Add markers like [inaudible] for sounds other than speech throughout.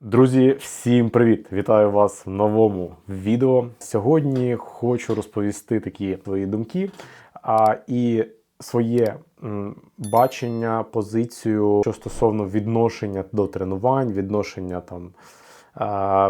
Друзі, всім привіт! Вітаю вас в новому відео. Сьогодні хочу розповісти такі свої думки а, і своє м, бачення, позицію що стосовно відношення до тренувань, відношення там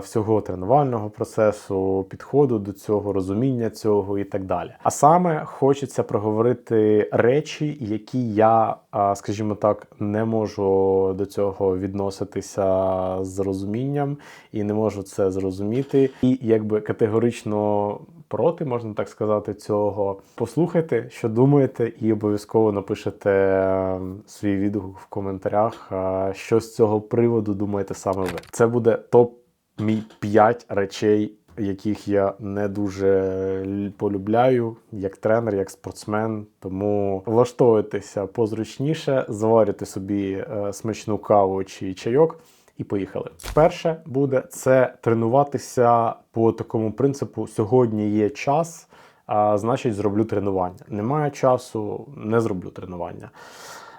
всього тренувального процесу, підходу до цього, розуміння цього і так далі. А саме хочеться проговорити речі, які я, скажімо так, не можу до цього відноситися з розумінням і не можу це зрозуміти. І якби категорично проти, можна так сказати, цього. Послухайте, що думаєте, і обов'язково напишете е, свій відгук в коментарях, що з цього приводу думаєте саме ви. Це буде топ мій 5 речей. Яких я не дуже полюбляю як тренер, як спортсмен. Тому влаштовуйтеся позручніше, заварюйте собі е, смачну каву чи чайок і поїхали. Перше буде це тренуватися по такому принципу: сьогодні є час, а значить зроблю тренування. Немає часу, не зроблю тренування.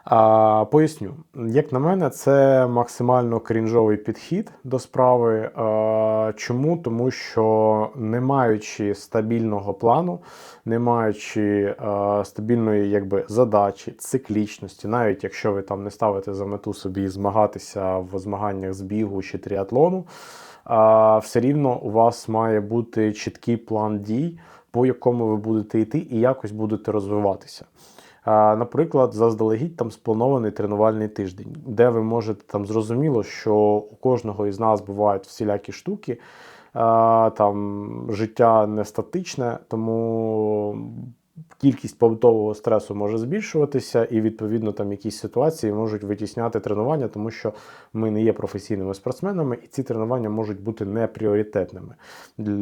А, поясню, як на мене, це максимально крінжовий підхід до справи. А, чому? Тому що не маючи стабільного плану, не маючи а, стабільної якби, задачі, циклічності, навіть якщо ви там не ставите за мету собі змагатися в змаганнях з бігу чи тріатлону, а, все рівно у вас має бути чіткий план дій, по якому ви будете йти і якось будете розвиватися. Наприклад, заздалегідь там спланований тренувальний тиждень, де ви можете там зрозуміло, що у кожного із нас бувають всілякі штуки. Там життя не статичне, тому кількість побутового стресу може збільшуватися, і відповідно там якісь ситуації можуть витісняти тренування, тому що ми не є професійними спортсменами, і ці тренування можуть бути непріоритетними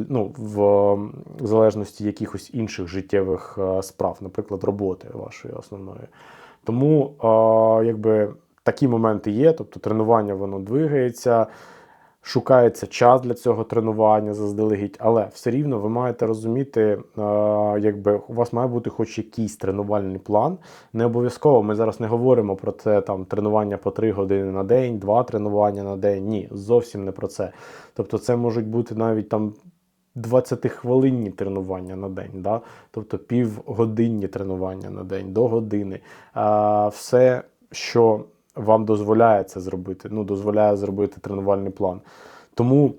ну, в м, залежності якихось інших життєвих е, справ, наприклад, роботи вашої основної. Тому е, якби такі моменти є, тобто тренування воно двигається. Шукається час для цього тренування заздалегідь, але все рівно ви маєте розуміти, е, якби у вас має бути хоч якийсь тренувальний план. Не обов'язково ми зараз не говоримо про це там тренування по 3 години на день, два тренування на день. Ні, зовсім не про це. Тобто, це можуть бути навіть там 20-хвилинні тренування на день, да? тобто півгодинні тренування на день до години. А, все, що вам дозволяє це зробити, ну, дозволяє зробити тренувальний план. Тому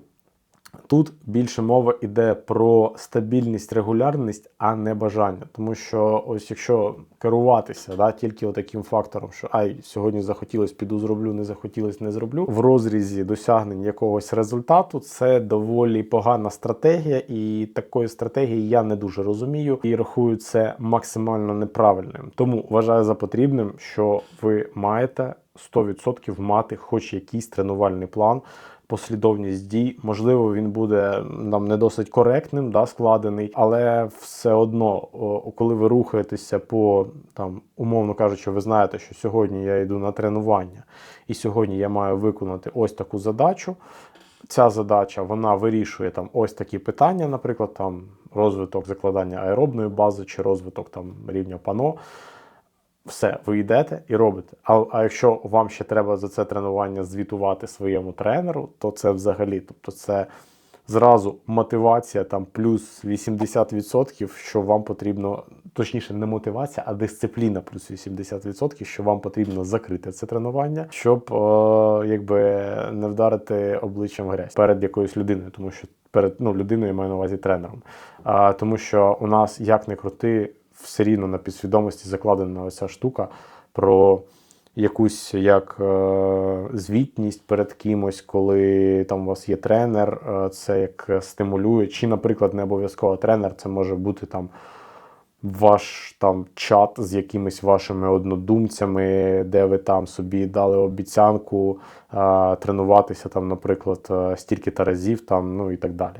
тут більше мова йде про стабільність, регулярність, а не бажання. Тому що ось якщо керуватися да, тільки таким фактором, що ай, сьогодні захотілось, піду зроблю, не захотілось, не зроблю. В розрізі досягнень якогось результату це доволі погана стратегія, і такої стратегії я не дуже розумію і рахую це максимально неправильним. Тому вважаю за потрібним, що ви маєте 100% мати хоч якийсь тренувальний план. Послідовність дій, можливо, він буде нам не досить коректним, да, складений, але все одно, коли ви рухаєтеся по там, умовно кажучи, ви знаєте, що сьогодні я йду на тренування, і сьогодні я маю виконати ось таку задачу. Ця задача вона вирішує там ось такі питання, наприклад, там розвиток закладання аеробної бази чи розвиток там рівня пано. Все, ви йдете і робите. А, а якщо вам ще треба за це тренування звітувати своєму тренеру, то це взагалі, тобто це зразу мотивація там плюс 80%, що вам потрібно, точніше, не мотивація, а дисципліна плюс 80%, що вам потрібно закрити це тренування, щоб е, якби не вдарити обличчям грязь перед якоюсь людиною, тому що перед ну, людиною я маю на увазі тренером. А, тому що у нас як не крути, все рівно на підсвідомості закладена оця штука про якусь як е, звітність перед кимось, коли там у вас є тренер, е, це як стимулює. Чи, наприклад, не обов'язково тренер, це може бути там ваш там чат з якимись вашими однодумцями, де ви там собі дали обіцянку е, тренуватися, там, наприклад, е, стільки-то разів, там, ну і так далі.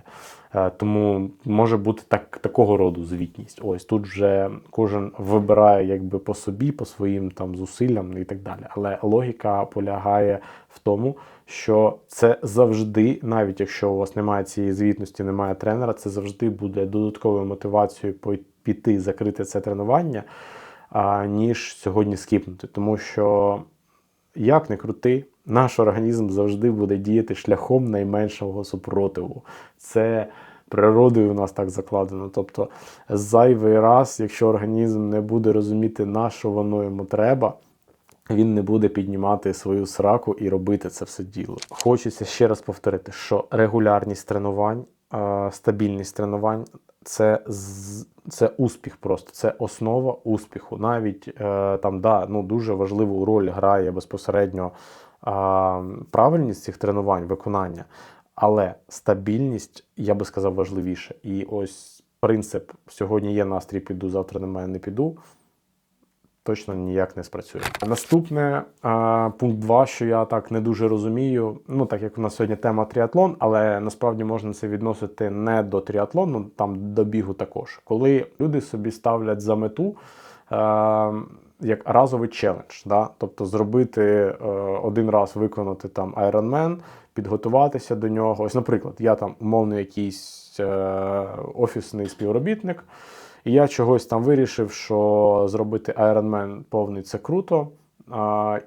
Е, Тому може бути так, такого роду звітність. Ось тут вже кожен вибирає якби по собі, по своїм там зусиллям і так далі. Але логіка полягає в тому, що це завжди, навіть якщо у вас немає цієї звітності, немає тренера, це завжди буде додатковою мотивацією піти закрити це тренування, ніж сьогодні скіпнути. Тому що як не крути, Наш організм завжди буде діяти шляхом найменшого супротиву. Це природою у нас так закладено. Тобто, зайвий раз, якщо організм не буде розуміти, на що воно йому треба, він не буде піднімати свою сраку і робити це все діло. Хочеться ще раз повторити, що регулярність тренувань, стабільність тренувань це, це успіх просто, це основа успіху. Навіть е, там да, ну, дуже важливу роль грає безпосередньо правильність цих тренувань, виконання, але стабільність, я би сказав, важливіше. І ось принцип: сьогодні є настрій, піду, завтра немає, не піду точно ніяк не спрацює. Наступне пункт 2, що я так не дуже розумію. Ну так як у нас сьогодні тема тріатлон, але насправді можна це відносити не до тріатлону, там до бігу також. Коли люди собі ставлять за мету. Як разовий челендж, да? тобто зробити е, один раз виконати там Ironman, підготуватися до нього. Ось, наприклад, я там умовно якийсь е, офісний співробітник, і я чогось там вирішив, що зробити Ironman повний це круто,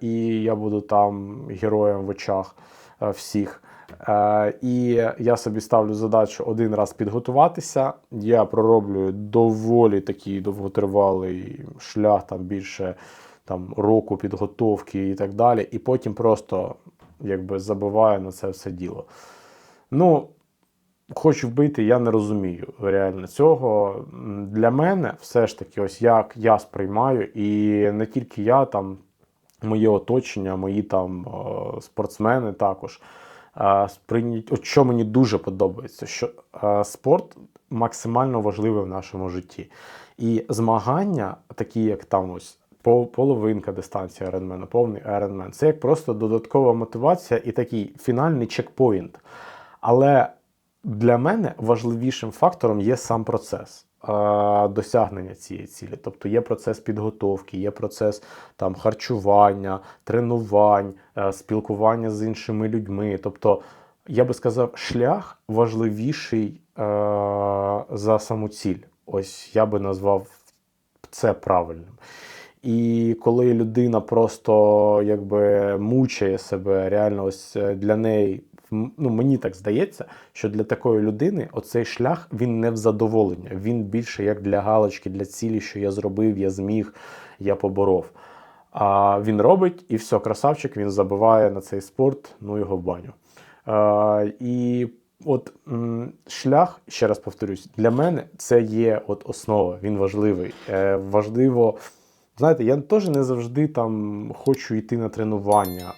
і я буду там героєм в очах е, всіх. Е, І я собі ставлю задачу один раз підготуватися. Я пророблю доволі такий довготривалий шлях, там більше там, року підготовки і так далі. І потім просто якби забиваю на це все діло. Ну, хочу вбити, я не розумію реально цього. Для мене все ж таки, ось як я сприймаю, і не тільки я, там моє оточення, мої там спортсмени також. Сприйняття, от що мені дуже подобається, що спорт максимально важливий в нашому житті. І змагання, такі як там ось половинка дистанції Ironman, повний Ironman, це як просто додаткова мотивація і такий фінальний чекпоінт. Але для мене важливішим фактором є сам процес досягнення цієї цілі. Тобто є процес підготовки, є процес там харчування, тренувань, е, спілкування з іншими людьми. Тобто, я би сказав, шлях важливіший е, за саму ціль. Ось я би назвав це правильним. І коли людина просто якби мучає себе, реально ось е, для неї, ну мені так здається, що для такої людини оцей шлях він не в задоволення, він більше як для галочки, для цілі, що я зробив, я зміг, я поборов. А він робить, і все, красавчик, він забиває на цей спорт, ну його в баню. Е, і от шлях, ще раз повторюсь, для мене це є от основа, він важливий. Е, важливо. Знаєте, я теж не завжди там хочу йти на тренування.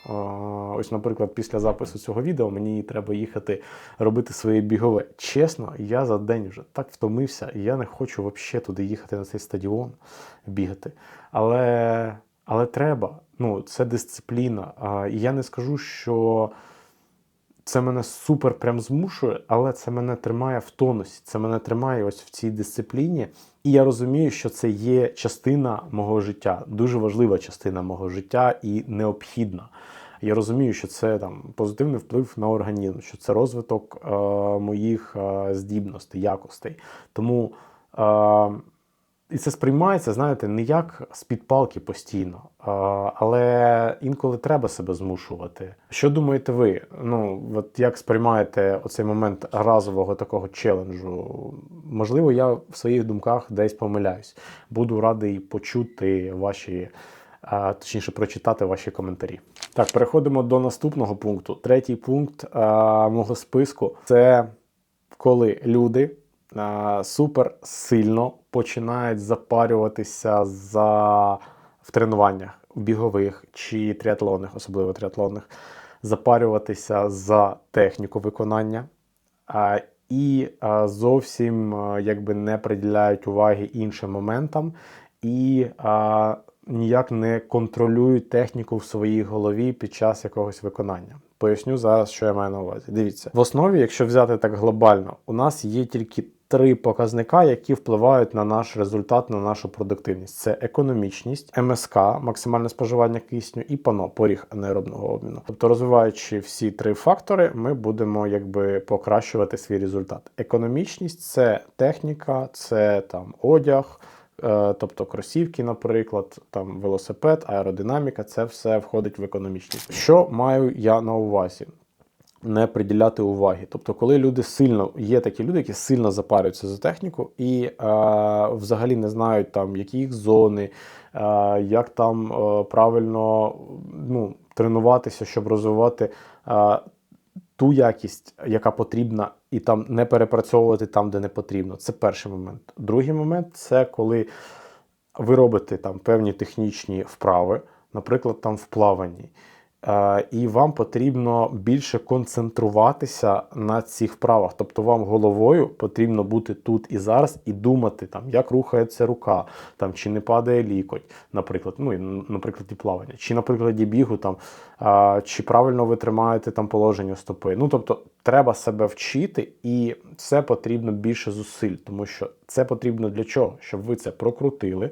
Ось, наприклад, після запису цього відео мені треба їхати робити своє бігове. Чесно, я за день вже так втомився, і я не хочу взагалі туди їхати на цей стадіон бігати. Але, але треба. Ну, це дисципліна. І я не скажу, що це мене супер прям змушує, але це мене тримає в тонусі, це мене тримає ось в цій дисципліні. І я розумію, що це є частина мого життя, дуже важлива частина мого життя і необхідна. Я розумію, що це там позитивний вплив на організм, що це розвиток е, моїх е, здібностей, якостей. Тому е, і це сприймається, знаєте, не як з-під палки постійно, але інколи треба себе змушувати. Що думаєте ви? Ну, от як сприймаєте оцей момент разового такого челенджу? Можливо, я в своїх думках десь помиляюсь. Буду радий почути ваші, точніше, прочитати ваші коментарі. Так, переходимо до наступного пункту. Третій пункт мого списку це коли люди супер сильно починають запарюватися за в тренуваннях бігових чи тріатлонних, особливо тріатлонних, запарюватися за техніку виконання. І зовсім якби не приділяють уваги іншим моментам і а, ніяк не контролюють техніку в своїй голові під час якогось виконання. Поясню зараз, що я маю на увазі. Дивіться, в основі, якщо взяти так глобально, у нас є тільки три показника, які впливають на наш результат, на нашу продуктивність: це економічність, МСК, максимальне споживання кисню і ПАНО, поріг анаеробного обміну. Тобто, розвиваючи всі три фактори, ми будемо якби покращувати свій результат. Економічність це техніка, це там одяг. е, тобто кросівки, наприклад, там велосипед, аеродинаміка, це все входить в економічність. Що маю я на увазі? Не приділяти уваги. Тобто, коли люди сильно є такі люди, які сильно запарюються за техніку і е, взагалі не знають там, які їх зони, е, як там е, правильно ну, тренуватися, щоб розвивати е, ту якість, яка потрібна, і там не перепрацьовувати там, де не потрібно. Це перший момент. Другий момент це коли ви робите там певні технічні вправи, наприклад, там в плаванні. Е, І вам потрібно більше концентруватися на цих вправах. Тобто вам головою потрібно бути тут і зараз і думати, там, як рухається рука, там, чи не падає лікоть, наприклад, ну, і, на прикладі плавання, чи на прикладі бігу, там, чи правильно ви тримаєте там положення стопи. Ну, тобто, треба себе вчити, і це потрібно більше зусиль, тому що це потрібно для чого? Щоб ви це прокрутили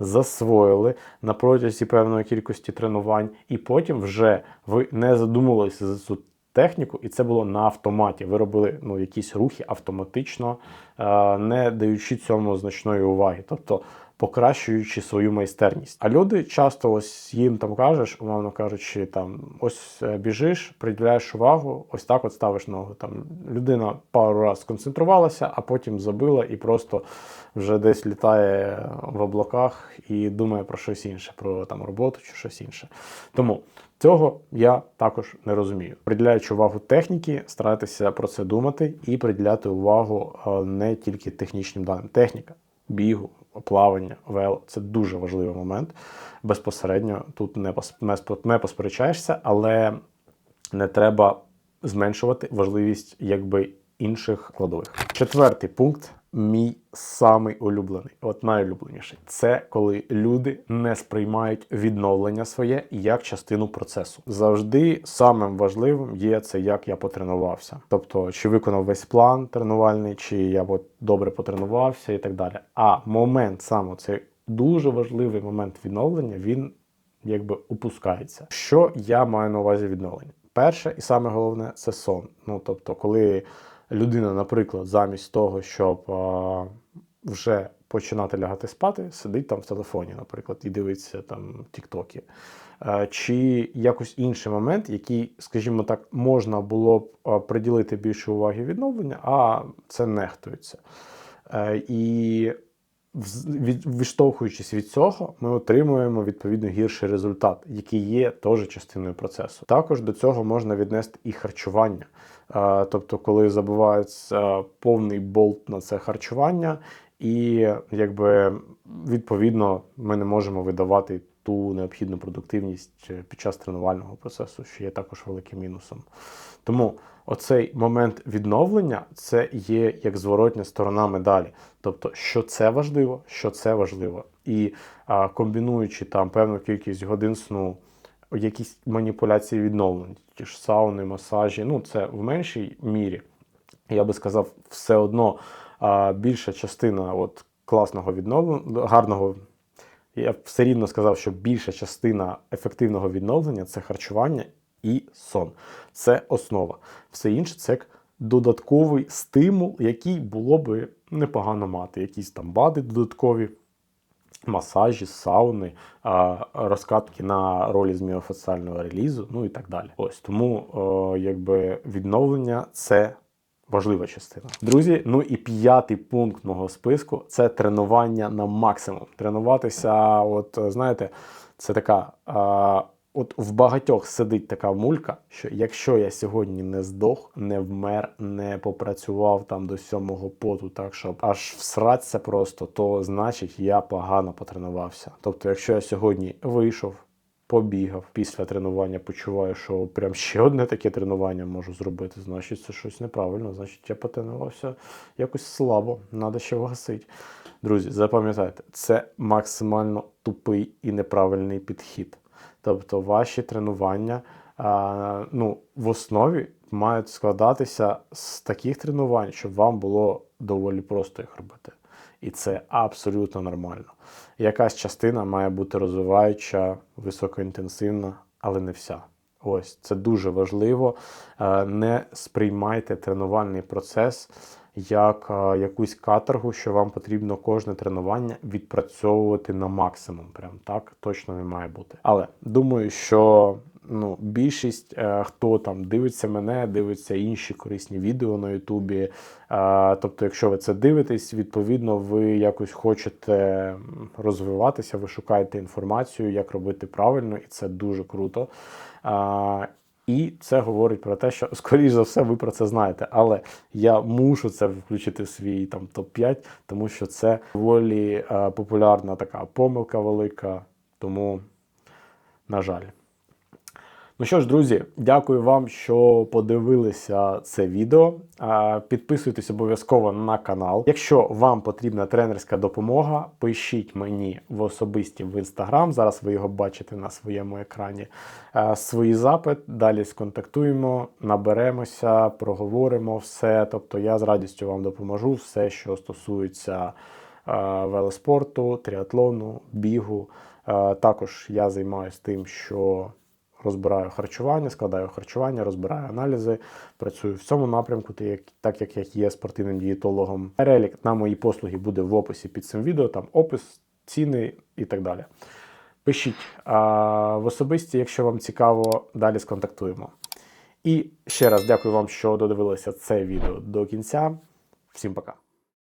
засвоїли на протязі певної кількості тренувань, і потім вже ви не задумувалися за цю техніку, і це було на автоматі. Ви робили ну, якісь рухи автоматично, е, не даючи цьому значної уваги. Тобто покращуючи свою майстерність. А люди часто ось їм там кажеш, умовно кажучи, там ось е, біжиш, приділяєш увагу, ось так от ставиш ногу. Там людина пару разів сконцентрувалася, а потім забила і просто вже десь літає в облаках і думає про щось інше, про там роботу чи щось інше. Тому цього я також не розумію. Приділяючи увагу техніки, старайтеся про це думати і приділяти увагу е, не тільки технічним даним. Техніка, бігу, плавання, вело це дуже важливий момент. Безпосередньо тут не не посперечаєшся, але не треба зменшувати важливість якби інших складових. Четвертий пункт мій самий улюблений, от найулюбленіший, це коли люди не сприймають відновлення своє як частину процесу. Завжди самим важливим є це, як я потренувався. Тобто, чи виконав весь план тренувальний, чи я добре потренувався і так далі. А момент саме цей дуже важливий момент відновлення, він якби упускається. Що я маю на увазі відновлення? Перше і саме головне це сон. Ну тобто, коли людина, наприклад, замість того, щоб а, вже починати лягати спати, сидить там в телефоні, наприклад, і дивиться там тіктоки. Чи якось інший момент, який, скажімо так, можна було б приділити більше уваги відновлення, а це нехтується. Е, і відштовхуючись від цього, ми отримуємо відповідно гірший результат, який є теж частиною процесу. Також до цього можна віднести і харчування. Тобто, коли забувається повний болт на це харчування, і якби відповідно ми не можемо видавати ту необхідну продуктивність під час тренувального процесу, що є також великим мінусом. Тому оцей момент відновлення це є як зворотня сторона медалі. Тобто, що це важливо, що це важливо. І а, комбінуючи там певну кількість годин сну, якісь маніпуляції відновлення, ті ж сауни, масажі, ну це в меншій мірі. Я би сказав, все одно а, більша частина от класного відновлення, гарного. Я все рівно сказав, що більша частина ефективного відновлення це харчування і сон. Це основа. Все інше це як додатковий стимул, який було би непогано мати. Якісь там бади додаткові, масажі, сауни, розкатки на ролі зміофасціального релізу, ну і так далі. Ось тому якби відновлення це. Важлива частина. Друзі, ну і п'ятий пункт мого списку це тренування на максимум. Тренуватися, от знаєте, це така От в багатьох сидить така мулька, що якщо я сьогодні не здох, не вмер, не попрацював там до сьомого поту, так щоб аж всратися просто, то значить я погано потренувався. Тобто, якщо я сьогодні вийшов, побігав після тренування, почуваю, що прям ще одне таке тренування можу зробити, значить це щось неправильно, значить я потренувався якось слабо, треба ще вгасити. Друзі, запам'ятайте, це максимально тупий і неправильний підхід. Тобто ваші тренування ну, в основі мають складатися з таких тренувань, щоб вам було доволі просто їх робити. І це абсолютно нормально. Якась частина має бути розвиваюча, високоінтенсивна, але не вся. Ось це дуже важливо. Не сприймайте тренувальний процес як е, якусь каторгу, що вам потрібно кожне тренування відпрацьовувати на максимум. Прям так точно не має бути. Але думаю, що ну, більшість, е, хто там дивиться мене, дивиться інші корисні відео на Ютубі. Е, тобто, якщо ви це дивитесь, відповідно, ви якось хочете розвиватися, ви шукаєте інформацію, як робити правильно, і це дуже круто. І це говорить про те, що [laughs] скоріш за все ви про це знаєте. Але я мушу це включити в свій там топ-5, тому що це доволі е, популярна така помилка велика. Тому, на жаль. Ну що ж, друзі, дякую вам, що подивилися це відео. Підписуйтесь обов'язково на канал. Якщо вам потрібна тренерська допомога, пишіть мені в особисті в інстаграм. Зараз ви його бачите на своєму екрані. Свої запит, далі сконтактуємо, наберемося, проговоримо все. Тобто я з радістю вам допоможу все, що стосується велоспорту, тріатлону, бігу. Також я займаюся тим, що розбираю харчування, складаю харчування, розбираю аналізи, працюю в цьому напрямку, так як, я є спортивним дієтологом. Перелік на мої послуги буде в описі під цим відео, там опис, ціни і так далі. Пишіть а, в особисті, якщо вам цікаво, далі сконтактуємо. І ще раз дякую вам, що додивилися це відео до кінця. Всім пока.